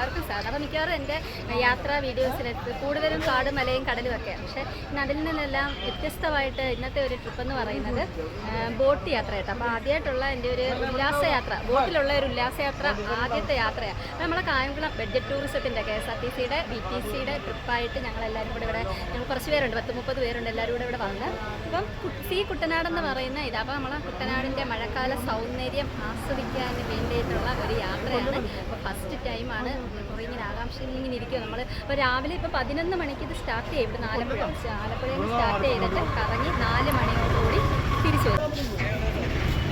എല്ലാവർക്കും സാധാരണ മിക്കവാറും എന്റെ യാത്രാ വീഡിയോസിലെത്തി കൂടുതലും കാടും മലയും കടലും ഒക്കെ. പക്ഷേ ഇന്ന് അതിൽ നിന്നെല്ലാം വ്യത്യസ്തമായിട്ട് ഇന്നത്തെ ഒരു ട്രിപ്പ് എന്ന് പറയുന്നത് ബോട്ട് യാത്രയായിട്ട്. അപ്പോൾ ആദ്യമായിട്ടുള്ള എന്റെ ഒരു ഉല്ലാസയാത്ര ബോട്ടിലുള്ള ഒരു ഉല്ലാസയാത്ര ആദ്യത്തെ യാത്രയാണ് നമ്മളെ കായംകുളം ബഡ്ജറ്റ് ടൂറിസത്തിന്റെ കെ എസ് ആർ ടി സിയുടെ ബി ടി സിയുടെ ട്രിപ്പായിട്ട് ഞങ്ങളെല്ലാവരും കൂടെ ഇവിടെ ഞങ്ങൾ കുറച്ച് പേരുണ്ട് പത്ത് മുപ്പത് പേരുണ്ട് എല്ലാവരും കൂടെ ഇവിടെ വന്ന്. അപ്പം സി കുട്ടനാട് എന്ന് പറയുന്ന ഇത് അപ്പോൾ നമ്മളെ കുട്ടനാടിന്റെ മഴക്കാല സൗന്ദര്യം ആസ്വദിക്കാൻ വേണ്ടിയിട്ടുള്ള ഒരു യാത്രയാണ്. അപ്പോൾ ഫസ്റ്റ് ടൈമാണ് കുറേ ഇങ്ങനെ ആകാംക്ഷയിൽ ഇങ്ങനെ ഇരിക്കുക നമ്മൾ ഇപ്പോൾ രാവിലെ ഇപ്പോൾ പതിനൊന്ന് മണിക്ക് ഇത് സ്റ്റാർട്ട് ചെയ്യും. ഇവിടെ ആലപ്പുഴ ആലപ്പുഴയിൽ നിന്ന് സ്റ്റാർട്ട് ചെയ്തിട്ട് കറങ്ങി നാല് മണിയോടുകൂടി തിരിച്ചു വരും.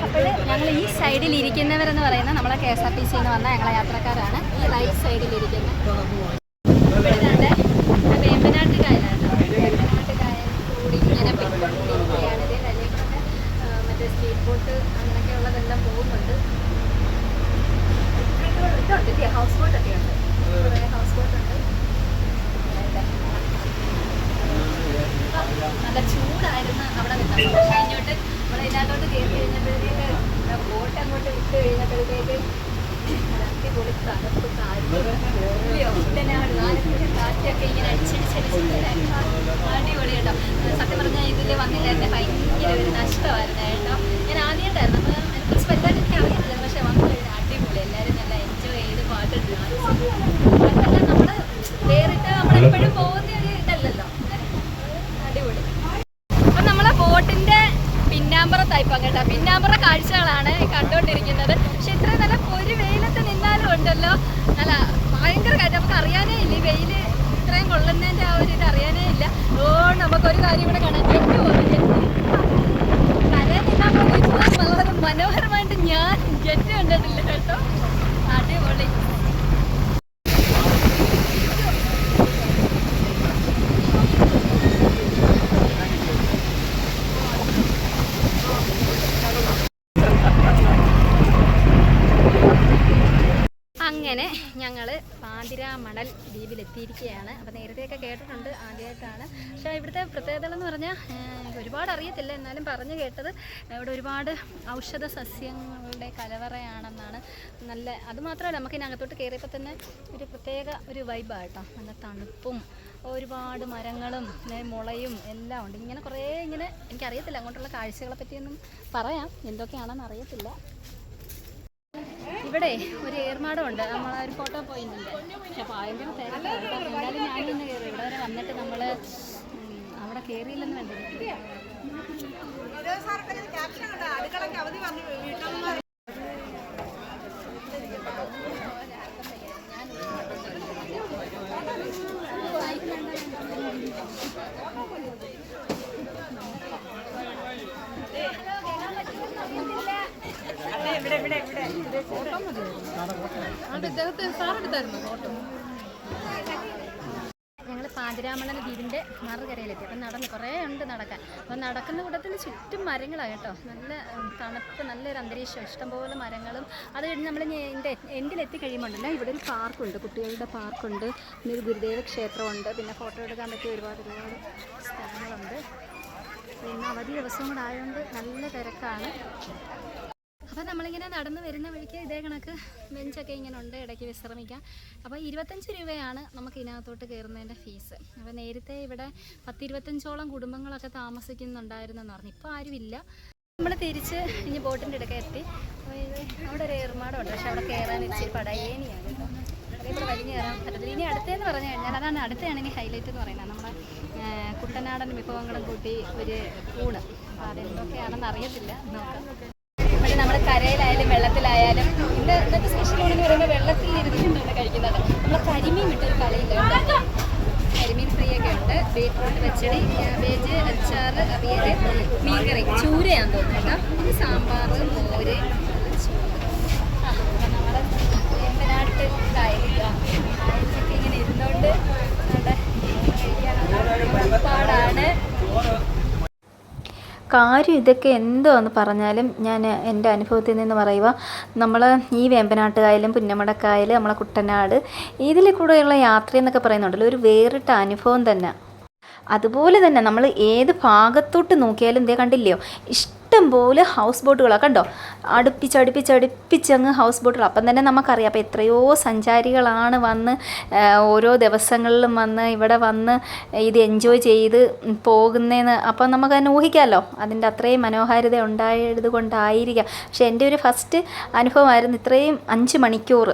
അപ്പോൾ ഞങ്ങൾ ഈ സൈഡിൽ ഇരിക്കുന്നവരെന്ന് പറയുന്നത് നമ്മളെ കെ എസ് ആർ ടി സിയിൽ നിന്ന് വന്ന ഞങ്ങളെ യാത്രക്കാരാണ്. ഈ റൈറ്റ് സൈഡിൽ ഇരിക്കുന്നത് ഇവിടുത്തെ വേമ്പനാട്ട് കായലാണ് വേമ്പനാട്ട് കായൽ കൂടി ഇങ്ങനെ പോയിക്കൊണ്ടിരിക്കുകയാണ്. ഇതേ കല്യാണമൊക്കെ മറ്റേ സ്പീഡ് ബോട്ട് അങ്ങനെയൊക്കെയുള്ളതെല്ലാം പോകുന്നുണ്ട്. ഹൗസ് ബോട്ടൊക്കെ ഉണ്ട് കുറേ ഹൗസ് ബോട്ടുണ്ട് നല്ല ചൂടായിരുന്നു അവിടെ നിന്നത് പക്ഷേ ഇങ്ങോട്ട് നമ്മൾ ഇതിനകത്തോട്ട് കയറി കഴിഞ്ഞപ്പോഴത്തേക്ക് ബോട്ട് അങ്ങോട്ട് വിട്ട് കഴിഞ്ഞപ്പോഴത്തേക്ക് അടിപൊളി തണുപ്പ് കാറ്റ് കാറ്റൊക്കെ ഇങ്ങനെ അടിച്ചടിച്ചടിച്ചിട്ട് അടിപൊളി കേട്ടോ. സത്യം പറഞ്ഞാൽ ഇതിൽ വന്നില്ലായിരുന്നു ഭയങ്കര ഒരു നഷ്ടമായിരുന്നു ഞാൻ ആദ്യമായിട്ടായിരുന്നു. അപ്പം അതിനെക്കുറിച്ച് വലുതായിട്ട് എനിക്ക് അറിയത്തില്ല പക്ഷേ വന്നു കഴിഞ്ഞാൽ അടിപൊളി. എൻജോയ് ചെയ്ത് പാട്ടിട്ട് വേറിട്ട് പോകുന്ന ഒരു അടിപൊളി. അപ്പം നമ്മളെ ബോട്ടിന്റെ പിന്നാമ്പറത്തായി പങ്കെട്ട പിന്നാമ്പറ കാഴ്ചകളാണ് കണ്ടുകൊണ്ടിരിക്കുന്നത്. പക്ഷെ ഇത്ര നല്ല പൊരി വെയിലത്ത് നിന്നാലും ഉണ്ടല്ലോ. നല്ല ഭയങ്കര കാര്യം. നമുക്ക് അറിയാനേ ഇല്ല. ഈ വെയിൽ ഇത്രയും കൊള്ളുന്നതിന്റെ ആ ഒരു ഇത് അറിയാനേ ഇല്ല. ഓ നമുക്കൊരു കാര്യം ഇവിടെ കാണാൻ ജെറ്റ് പോകുന്നു മനോഹരമായിട്ട് ഞാൻ ജെറ്റ് കണ്ടിട്ടില്ല കേട്ടോ. അടിപൊളി. അങ്ങനെ ഞങ്ങൾ പാതിരാമണൽ ദ്വീപിലെത്തിയിരിക്കുകയാണ്. അപ്പോൾ നേരത്തെയൊക്കെ കേട്ടിട്ടുണ്ട് ആദ്യമായിട്ടാണ്. പക്ഷേ ഇവിടുത്തെ പ്രത്യേകതകൾ എന്ന് പറഞ്ഞാൽ ഒരുപാട് അറിയത്തില്ല. എന്നാലും പറഞ്ഞു കേട്ടത് ഇവിടെ ഒരുപാട് ഔഷധ സസ്യങ്ങളുടെ കലവറയാണെന്നാണ്. നല്ല അതുമാത്രമല്ല നമുക്ക് ഇതിനകത്തോട്ട് കയറിയപ്പോൾ തന്നെ ഒരു പ്രത്യേക ഒരു വൈബാണ് നല്ല തണുപ്പും ഒരുപാട് മരങ്ങളും മുളയും എല്ലാം ഉണ്ട്. ഇങ്ങനെ കുറേ ഇങ്ങനെ എനിക്കറിയത്തില്ല അങ്ങോട്ടുള്ള കാഴ്ചകളെ പറ്റിയൊന്നും പറയാം. എന്തൊക്കെയാണെന്ന് അറിയത്തില്ല. ഇവിടെ ഒരു ഏർമാടമുണ്ട്. നമ്മൾ ഒരു ഫോട്ടോ പോയിട്ടുണ്ട്. പക്ഷെ ഭയങ്കര തിരക്കാണ്. എന്തായാലും ഞാനൊന്ന് കയറി ഇവിടെ വരെ വന്നിട്ട് നമ്മൾ അവിടെ കയറിയില്ലെന്ന് കണ്ടിട്ടുണ്ട് ഞങ്ങൾ പാതിരാമണൽ ദ്വീപിന്റെ മറുകരയിലെത്തി. അപ്പം നടന്ന് കുറേ ഉണ്ട് നടക്കാൻ. അപ്പം നടക്കുന്ന കൂട്ടത്തിൽ ചുറ്റും മരങ്ങളാണ് കേട്ടോ. നല്ല തണുപ്പ് നല്ലൊരു അന്തരീക്ഷം ഇഷ്ടംപോലെ മരങ്ങളും. അത് കഴിഞ്ഞ് നമ്മൾ എന്റെ എൻഡിലെത്തി കഴിയുമ്പോൾ ഉണ്ടല്ലോ ഇവിടെ ഒരു പാർക്കുണ്ട്. കുട്ടികളുടെ പാർക്കുണ്ട്. പിന്നെ ഒരു ഗുരുദേവ ക്ഷേത്രമുണ്ട്. പിന്നെ ഫോട്ടോ എടുക്കാൻ പറ്റിയ ഒരുപാട് ഒരുപാട് സ്ഥലങ്ങളുണ്ട്. പിന്നെ അവധി ദിവസവും കൂടെ ആയതുകൊണ്ട് നല്ല തിരക്കാണ്. നമ്മളിങ്ങനെ നടന്നു വരുന്ന വഴിക്ക് ഇതേ കണക്ക് ബെഞ്ചൊക്കെ ഇങ്ങനെ ഉണ്ട് ഇടയ്ക്ക് വിശ്രമിക്കാം. അപ്പോൾ ഇരുപത്തഞ്ച് രൂപയാണ് നമുക്ക് ഇതിനകത്തോട്ട് കയറുന്നതിന്റെ ഫീസ്. അപ്പോൾ നേരത്തെ ഇവിടെ പത്തിരുപത്തഞ്ചോളം കുടുംബങ്ങളൊക്കെ താമസിക്കുന്നുണ്ടായിരുന്നെന്ന് പറഞ്ഞു. ഇപ്പോൾ ആരുമില്ല നമ്മൾ തിരിച്ച് ഇനി ബോട്ടിന്റെ ഇടയ്ക്ക് എത്തി. അവിടെ ഒരു ഏർമാടമുണ്ട് പക്ഷെ അവിടെ കയറാൻ ഇച്ചിരി പടയേനിയാണ് വലിഞ്ഞ് കയറാൻ പറ്റത്തില്ല. ഇനി അടുത്തേന്ന് പറഞ്ഞു കഴിഞ്ഞാൽ അതാണ് അടുത്താണ് ഇനി ഹൈലൈറ്റ് എന്ന് പറയുന്നത്. നമ്മുടെ കുട്ടനാടൻ വിഭവങ്ങളും കൂട്ടി ഒരു ഊണ് അപ്പോൾ അതെന്തൊക്കെയാണെന്ന് അറിയത്തില്ല. നോക്കാം നമ്മൾ കരയിലായാലും വെള്ളത്തിലായാലും ഇന്ന് ഇന്നത്തെ സ്പെഷ്യൽ ഊണെന്ന് പറയുമ്പോൾ വെള്ളത്തിൽ ഇരുന്നിട്ടാണ് കഴിക്കുന്നത്? നമ്മൾ കരിമീൻ വിട്ടൊരു കളിയില്ല കരിമീൻ ഫ്രീ ഒക്കെ ഉണ്ട്. ബീറ്റ്റൂട്ട് പച്ചടി ക്യാബേജ് അച്ചാർ അവിയൽ മീൻകറി. ചൂരയാന്ന് തോന്നുന്നു കേട്ടോ. പിന്നെ സാമ്പാർ മോര് നമ്മുടെ നമ്മുടെ പാടാണ് കാര്യം ഇതൊക്കെ എന്തോന്ന് പറഞ്ഞാലും ഞാൻ എന്റെ അനുഭവത്തിൽ നിന്ന് പറയുക നമ്മൾ ഈ വേമ്പനാട്ടുകായലും പുന്നമടക്കായൽ നമ്മളെ കുട്ടനാട് ഇതിൽ കൂടെയുള്ള യാത്ര എന്നൊക്കെ പറയുന്നുണ്ടല്ലോ ഒരു വേറിട്ട അനുഭവം തന്നെ. അതുപോലെ തന്നെ നമ്മൾ ഏത് ഭാഗത്തോട്ട് നോക്കിയാലും ഇതേ കണ്ടില്ലയോ ഇഷ്ടം പോലെ ഹൗസ് ബോട്ടുകളാണ് കണ്ടോ? അടുപ്പിച്ച് അടുപ്പിച്ച് അടുപ്പിച്ച് അങ്ങ് ഹൗസ് ബോട്ടുകൾ അപ്പം തന്നെ നമുക്കറിയാം. അപ്പോൾ എത്രയോ സഞ്ചാരികളാണ് വന്ന് ഓരോ ദിവസങ്ങളിലും വന്ന് ഇവിടെ വന്ന് ഇത് എൻജോയ് ചെയ്ത് പോകുന്നതെന്ന് അപ്പം നമുക്ക് തന്നെ ഊഹിക്കാമല്ലോ അതിന്റെ അത്രയും മനോഹാരിത ഉണ്ടായത് കൊണ്ടായിരിക്കാം. പക്ഷെ എന്റെ ഒരു ഫസ്റ്റ് അനുഭവമായിരുന്നു ഇത്രയും അഞ്ച് മണിക്കൂർ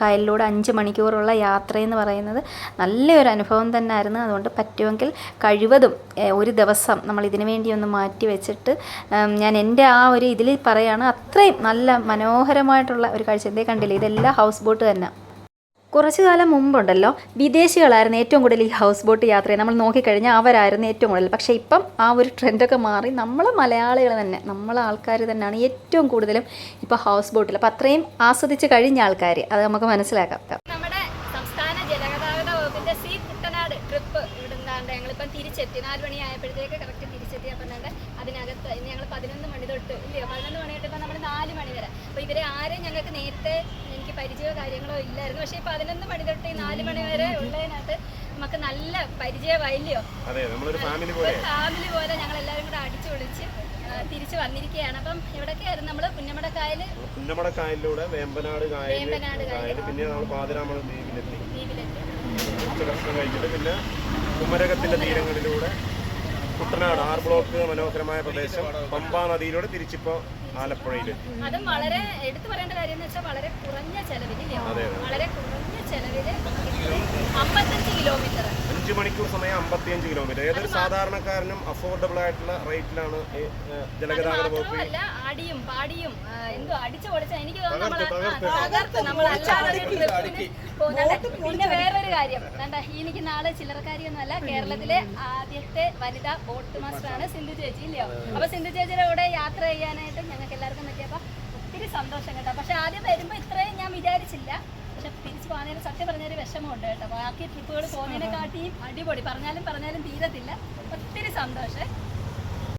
കായലിലൂടെ അഞ്ച് മണിക്കൂറുള്ള യാത്രയെന്ന് പറയുന്നത് നല്ലൊരു അനുഭവം തന്നെ ആയിരുന്നു അതുകൊണ്ട് പറ്റുമെങ്കിൽ കഴിവതും ഒരു ദിവസം നമ്മൾ ഇതിനു വേണ്ടി ഒന്ന് മാറ്റി വെച്ചിട്ട് ഉം, ഞാൻ എന്റെ ആ ഒരു ഇതിൽ പറയുകയാണ് അത്രയും നല്ല മനോഹരമായിട്ടുള്ള ഒരു കാഴ്ച. ഇതേ കണ്ടില്ലേ? ഇതെല്ലാം ഹൗസ് ബോട്ട് തന്നെ. കുറച്ചു കാലം മുമ്പുണ്ടല്ലോ വിദേശികളായിരുന്നു ഏറ്റവും കൂടുതൽ ഈ ഹൗസ് ബോട്ട് യാത്ര. നമ്മൾ നോക്കിക്കഴിഞ്ഞാൽ അവരായിരുന്നു ഏറ്റവും കൂടുതൽ. പക്ഷേ ഇപ്പം ആ ഒരു ട്രെൻഡൊക്കെ മാറി. നമ്മൾ മലയാളികൾ തന്നെ നമ്മളെ ആൾക്കാർ തന്നെയാണ് ഏറ്റവും കൂടുതലും ഇപ്പോൾ ഹൗസ് ബോട്ടിൽ അപ്പോൾ അത്രയും ആസ്വദിച്ച് കഴിഞ്ഞ ആൾക്കാർ അത് നമുക്ക് മനസ്സിലാക്കാം. നമ്മുടെ സംസ്ഥാന ജലഗതാഗത വകുപ്പിന്റെ സി കുട്ടനാട് ട്രിപ്പ് ഇവിടുന്നാണ്ട് ഞങ്ങളിപ്പം തിരിച്ചെത്തി. നാല് മണിയായപ്പോഴത്തേക്ക് കറക്റ്റ് അതിനകത്ത് ഞങ്ങൾ പതിനൊന്ന് മണി തൊട്ട് ഇല്ലയോ? പതിനൊന്ന് മണി തൊട്ട് ഇപ്പം നമ്മൾ നാല് മണി വരെ. അപ്പോൾ ഇവരെ ആരെയും ഞങ്ങൾക്ക് നേരത്തെ എനിക്ക് പരിചയമോ കാര്യങ്ങളോ ഇല്ലായിരുന്നു. പക്ഷേ ഈ പതിനൊന്ന് മണി തൊട്ട് ഈ നാല് മണി വരെ ഉള്ളതിനകത്ത് നമുക്ക് നല്ല പരിചയമായില്ലയോ ഒരു ഫാമിലി പോലെ ഞങ്ങൾ എല്ലാവരും കൂടെ അടിച്ചു വിളിച്ച് തിരിച്ചു വന്നിരിക്കുകയാണ്. അപ്പം ഇവിടൊക്കെയായിരുന്നു നമ്മൾ പുന്നമടക്കായൽ പുന്നമടക്കായലിലൂടെ വേമ്പനാട് വേമ്പനാട് പിന്നെ നമ്മൾ പാതിരാമണ ദ്വീപിലെത്തി. ദ്വീപിലെത്തി. പിന്നെ കുമരകത്തിന്റെ തീരങ്ങളിലൂടെ കുട്ടനാട് ആർ ബ്ലോക്ക് മനോഹരമായ പ്രദേശം പമ്പാ നദിയിലൂടെ തിരിച്ചിപ്പോ ആലപ്പുഴയിലെത്തി അതും വളരെ എടുത്തു പറയേണ്ട കാര്യം എന്ന് വെച്ചാൽ വളരെ കുറഞ്ഞ അതെ, വളരെ കുറഞ്ഞ ചെലവിൽ അമ്പത്തഞ്ച് കിലോമീറ്റർ അഞ്ചു മണിക്കൂർ സമയം അമ്പത്തിയഞ്ച് കിലോമീറ്റർ ഏതൊരു സാധാരണക്കാരനും അഫോർഡബിൾ ആയിട്ടുള്ള റേറ്റിലാണ് ഈ ജലഗതാഗത വകുപ്പ് മാത്രമല്ല ആടിയും പാടിയും എന്തോ അടിച്ചു പൊളിച്ച എനിക്ക് തോന്നുന്നു തകർത്ത്, നമ്മൾ അല്ലാതെ. പിന്നെ വേറൊരു കാര്യം. വേണ്ട എനിക്ക് നാളെ ചില്ലറക്കാരിയൊന്നുമല്ല കേരളത്തിലെ ആദ്യത്തെ വനിതാ ബോട്ട് മാസ്റ്റർ ആണ് സിന്ധു ചേച്ചി ഇല്ലയോ? അപ്പൊ സിന്ധു ചേച്ചിയുടെ കൂടെ യാത്ര ചെയ്യാനായിട്ട് ഞങ്ങൾക്ക് എല്ലാവർക്കും പറ്റിയപ്പോൾ ഒത്തിരി സന്തോഷം കേട്ടോ. പക്ഷെ ആദ്യം വരുമ്പോൾ ഇത്രയും ഞാൻ വിചാരിച്ചില്ല. പക്ഷെ തിരിച്ചു പോകുന്നതിന് സത്യം പറഞ്ഞൊരു വിഷമമുണ്ട് കേട്ടോ. ബാക്കി ട്രിപ്പുകൾ പോകുന്നതിനെക്കാട്ടിയും അടിപൊളി. പറഞ്ഞാലും പറഞ്ഞാലും തീരത്തില്ല. ഒത്തിരി സന്തോഷം.